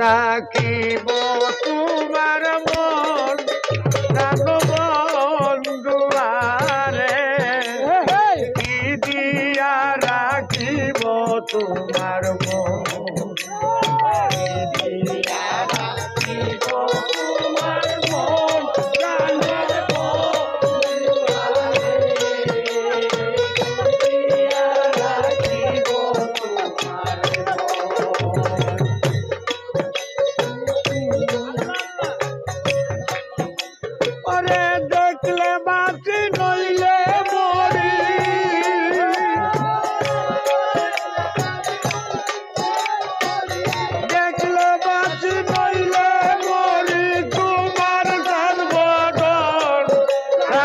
থাকিব তোমার মন। বন্ধুয়ারে কি দিয়া রাখিব তোমার মন? দিয়া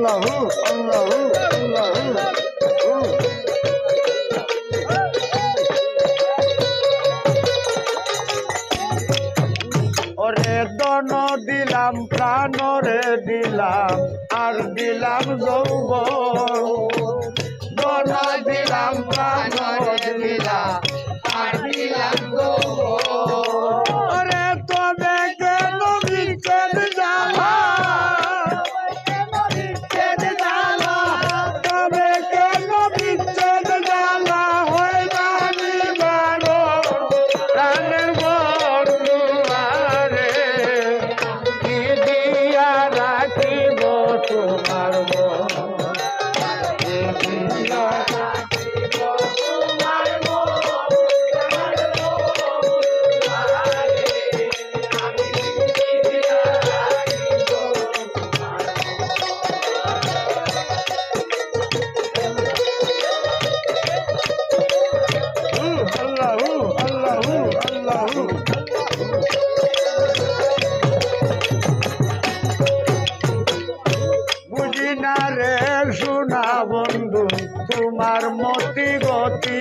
আল্লাহু আল্লাহু আল্লাহু। দন দিলাম, প্রাণ রে দিলাম, আর দিলাম যৌব দন দিলাম প্রাণরে দিলাম আমার মতি গতি